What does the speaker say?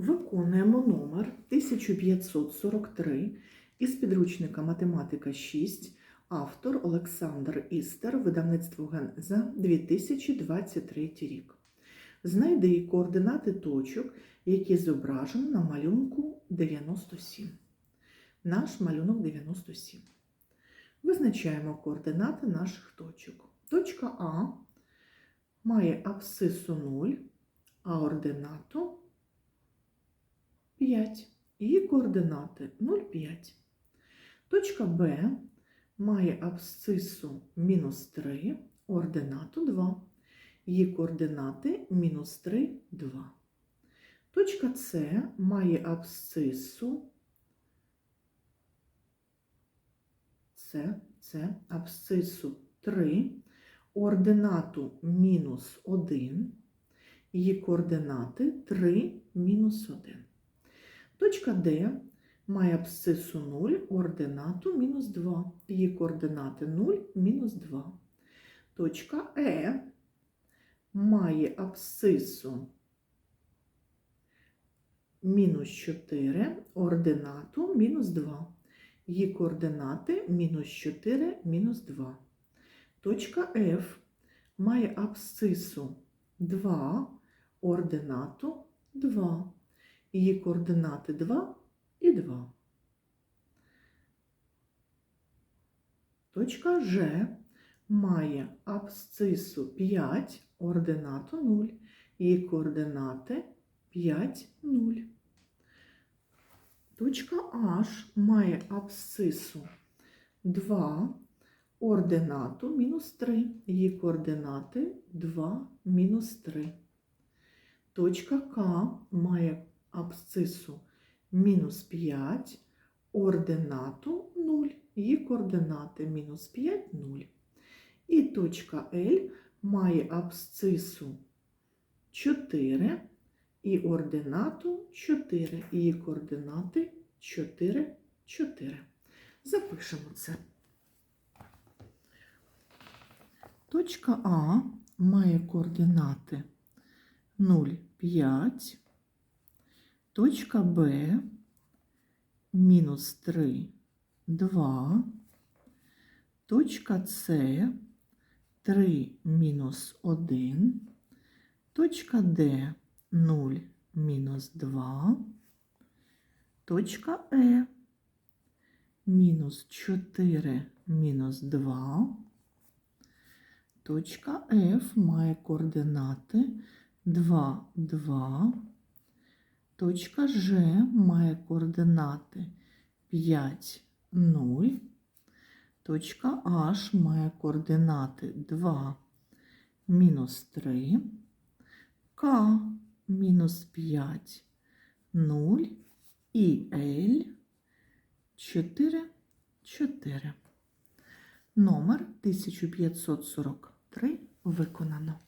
Виконуємо номер 1543 із підручника Математика 6, автор Олександр Істер, видавництво ГНЗ 2023 рік. Знайди координати точок, які зображені на малюнку 97. Наш малюнок 97. Визначаємо координати наших точок. Точка А має абсцису 0, а ординату 5. Її координати 0,5. Точка Б має абсцису мінус 3, ординату 2. Її координати мінус 3, 2. Точка С має абсцису С, С, абсцису 3, ординату мінус 1. Її координати 3, мінус 1. Точка Д має абсцису 0, ординату мінус 2. Її координати 0, мінус 2. Точка Е має абсцису мінус 4, ординату мінус 2. Її координати мінус 4, мінус 2. Точка F має абсцису 2, ординату 2. Її координати 2 і 2. Точка Ж має абсцису 5, ординату 0. Її координати 5, 0. Точка H має абсцису 2, ординату мінус 3. Її координати 2, мінус 3. Точка К має абсцису мінус 5, ординату 0, її координати мінус 5, 0. І точка L має абсцису 4 і ординату 4, її координати 4, 4. Запишемо це. Точка А має координати 0, 5, Точка Б мінус 3, 2. Точка С 3 мінус 1. Точка Д 0 мінус 2. Точка Е мінус 4 мінус 2. Точка Ф має координати 2, 2. Точка Ж має координати 5, 0. Точка H має координати 2, мінус 3. К мінус 5, 0. І L 4, 4. Номер 1543 виконано.